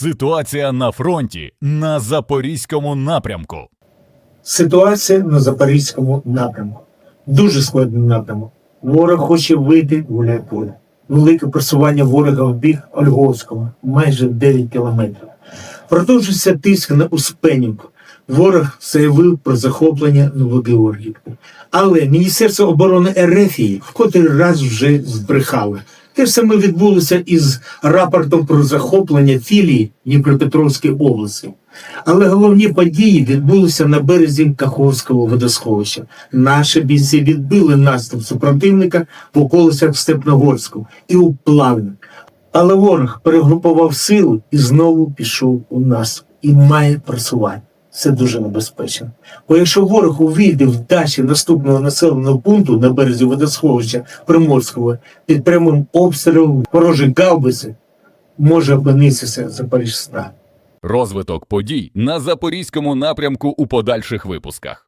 Ситуація на фронті на запорізькому напрямку. Ситуація на Запорізькому напрямку. Дуже складний напрямок. Ворог хоче вийти в гуляйполе. Велике просування ворога в бік Ольговського, майже 9 кілометрів. Продовжується тиск на Успенівку. Ворог заявив про захоплення Новогеоргівки. Але Міністерство оборони Ерефії в котрий раз вже збрехало. Те ж саме відбулося із рапортом про захоплення філії Дніпропетровської області. Але головні події відбулися на березі Каховського водосховища. Наші бійці відбили наступ супротивника в околицях Степногорську і у Плавник. Але ворог перегрупував сили і знову пішов у наступ і має просування. Це дуже небезпечно. Бо якщо ворог увійде в дачі наступного населеного пункту на березі водосховища Приморського під прямим обстрілом ворожої гаубиці, може опинитися Запоріжжя. Розвиток подій на запорізькому напрямку у подальших випусках.